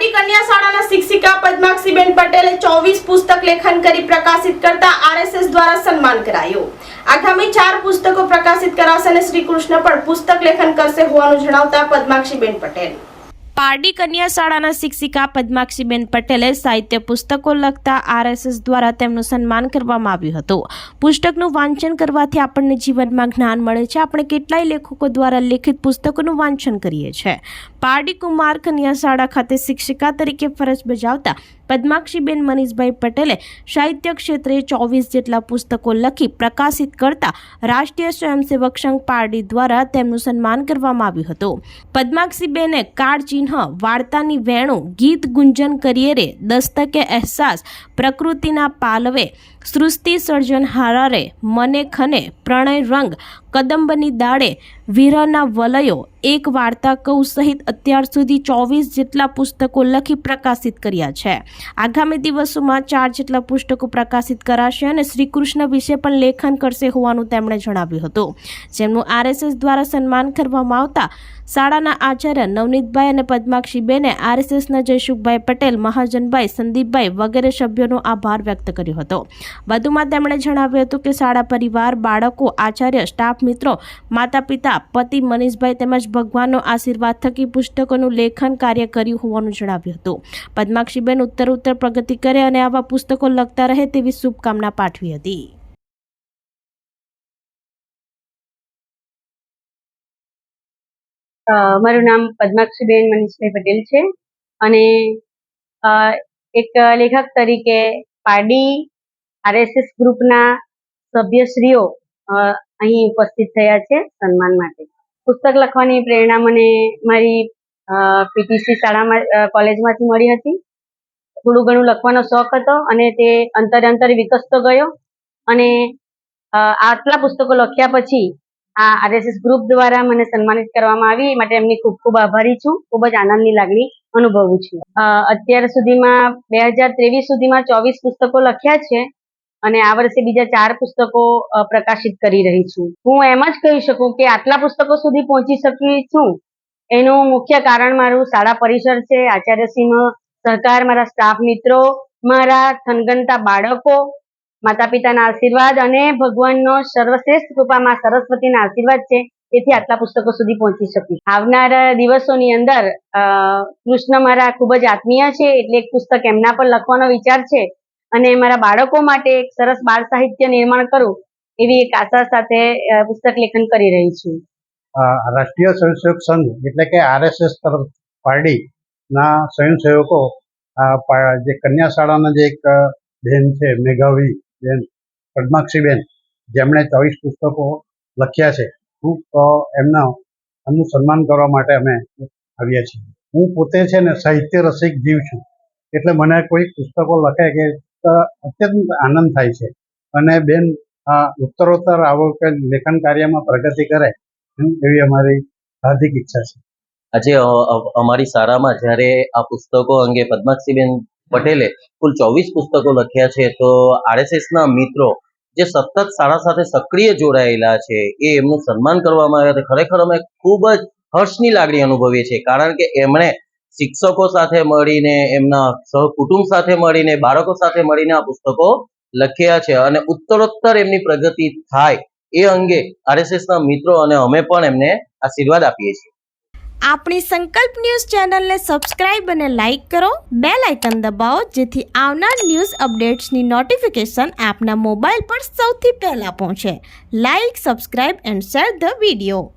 પારડી કન્યા શાળાના શિક્ષિકા પદ્માક્ષીબેન પટેલે ચોવીસ પુસ્તક લેખન કરી પ્રકાશિત કરતા આરએસએસ દ્વારા સન્માન કરાયું. આગામી ચાર પુસ્તકો પ્રકાશિત કરાશે અને શ્રી કૃષ્ણ પણ પુસ્તક લેખન કરશે હોવાનું જણાવતા પદ્માક્ષીબેન પટેલ. પારડી કન્યા શાળાના શિક્ષિકા પદ્માક્ષીબેન પટેલે સાહિત્ય પુસ્તકો લખતા આરએસએસ દ્વારા તેમનું સન્માન કરવામાં આવ્યું હતું. પુસ્તકનું વાંચન કરવાથી આપણને જીવનમાં જ્ઞાન મળે છે. આપણે કેટલાય લેખકો દ્વારા લેખિત પુસ્તકોનું વાંચન કરીએ છીએ. પારડી કુમાર કન્યા શાળા ખાતે શિક્ષિકા તરીકે ફરજ બજાવતા પદ્માક્ષીબેન મનીષભાઈ પટેલે સાહિત્ય ક્ષેત્રે ચોવીસ જેટલા પુસ્તકો લખી પ્રકાશિત કરતા રાષ્ટ્રીય સ્વયંસેવક સંઘ પારડી દ્વારા તેમનું સન્માન કરવામાં આવ્યું હતું. પદ્માક્ષીબેને કાર્ડ ચિહ્ન વાર્તાની વેણું, ગીત ગુંજન કરિયરે, દસ્તકે અહેસાસ, પ્રકૃતિના પાલવે, સૃષ્ટિ સર્જન હારારે મને ખને પ્રણય રંગ કદંબની દાળે વીરના વલયો એક વાર્તા કહું સહિત અત્યાર સુધી ચોવીસ જેટલા પુસ્તકો લખી પ્રકાશિત કર્યા છે. આગામી દિવસોમાં ચાર જેટલા પુસ્તકો પ્રકાશિત કરાશે અને શ્રી કૃષ્ણ વિશે પણ લેખન કરશે હોવાનું તેમણે જણાવ્યું હતું. જેમનું આરએસએસ દ્વારા સન્માન કરવામાં આવતા શાળાના આચાર્ય નવનીતભાઈ અને પદ્માક્ષીબેને આરએસએસના જયસુખભાઈ પટેલ, મહાજનભાઈ સંદીપભાઈ વગેરે સભ્યોનો આભાર વ્યક્ત કર્યો હતો. વધુમાં તેમણે જણાવ્યું હતું કે શાળા પરિવાર, બાળકો, આચાર્ય, સ્ટાફ મિત્રો માતા પિતા પતિ મનીષભાઈ તેમજ ભગવાનનો આશીર્વાદ થકી પુસ્તકોનું લેખન કાર્ય કર્યું હોવાનું જણાવ્યું હતું. પદ્માક્ષીબેન ઉત્તર ઉત્તર પ્રગતિ કરે અને આવા પુસ્તકો લખતા રહે તેવી શુભકામના પાઠવી હતી. મારું નામ પદ્માક્ષીબેન મનીષભાઈ પટેલ છે અને એક લેખક તરીકે પારડી આરએસએસ ગ્રુપના સભ્યશ્રીઓ અહીં ઉપસ્થિત થયા છે સન્માન માટે. પુસ્તક લખવાની પ્રેરણા મને મારી પીટીસી શાળામાં કોલેજમાંથી મળી હતી. થોડું ઘણું લખવાનો શોખ હતો અને તે અંતરે અંતરે વિકસતો ગયો. અને આટલા પુસ્તકો લખ્યા પછી આ આરએસએસ ગ્રુપ દ્વારા મને સન્માનિત કરવામાં આવી. માટે એમની ખૂબ ખૂબ આભારી છું. ખૂબ જ આનંદની લાગણી અનુભવું છું. અત્યાર સુધીમાં બે હજાર ત્રેવીસ સુધીમાં ચોવીસ પુસ્તકો લખ્યા છે. અને આ વર્ષે બીજા ચાર પુસ્તકો પ્રકાશિત કરી રહી છું. હું એમ જ કહી શકું કે આટલા પુસ્તકો સુધી પહોંચી શકી છું. એનું મુખ્ય કારણ મારું શાળા પરિસર છે આચાર્યશ્રીનો સહકાર, મારા સ્ટાફ મિત્રો, મારા થનગનતા બાળકો માતા પિતાના આશીર્વાદ અને ભગવાનનો સર્વશ્રેષ્ઠ કૃપામાં સરસ્વતીના આશીર્વાદ છે, તેથી આટલા પુસ્તકો સુધી પહોંચી શકી. આવનારા દિવસોની અંદર કૃષ્ણ મારા ખૂબ જ આત્મીય છે, એટલે એક પુસ્તક એમના પર લખવાનો વિચાર છે અને મારા બાળકો માટે એક સરસ બાળ સાહિત્ય નિર્માણ કરું એવી એક આશા સાથે પુસ્તક લેખન કરી રહી છું. રાષ્ટ્રીય સ્વયંસેવક સંઘ એટલે કે આરએસએસ તરફ પારડીના સ્વયંસેવકો જે કન્યા શાળાના જે એક બેન છે, મેઘાવી બેન પદ્માક્ષીબેન જેમણે ચોવીસ પુસ્તકો લખ્યા છે. હું તો એમના, એમનું સન્માન કરવા માટે અમે આવ્યા છીએ. હું પોતે છે ને સાહિત્ય રસિક જીવ છું. એટલે મને કોઈ પુસ્તકો લખે કે અત્યંત આનંદ થાય છે. અને બેન ઉત્તરોત્તર આવો લેખન કાર્યમાં પ્રગતિ કરે એવી અમારી હાર્દિક ઈચ્છા છે. આજે અમારી શાળામાં જ્યારે આ પુસ્તકો અંગે પદ્માક્ષીબેન પટેલે કુલ ચોવીસ પુસ્તકો લખ્યા છે, તો આરએસએસના મિત્રો જે સતત શાળા સાથે સક્રિય જોડાયેલા છે, એ એમનું સન્માન કરવામાં આવ્યા ખરેખર અમે ખૂબ જ હર્ષની લાગણી અનુભવીએ છીએ. કારણ કે એમણે શિક્ષકો સાથે મળીને, એમના સહકુટુંબ સાથે મળીને, બાળકો સાથે મળીને આ પુસ્તકો લખ્યા છે. અને ઉત્તરોત્તર એમની પ્રગતિ થાય એ અંગે આરએસએસના મિત્રો અને અમે પણ એમને આશીર્વાદ આપીએ છીએ. આપણી સંકલ્પ ન્યૂઝ ચેનલને સબસ્ક્રાઇબ અને લાઇક કરો. બે લાઇકન દબાવો, જેથી આવનાર ન્યૂઝ અપડેટ્સની નોટિફિકેશન આપના મોબાઈલ પર સૌથી પહેલા પહોંચે. Like, subscribe and share the video.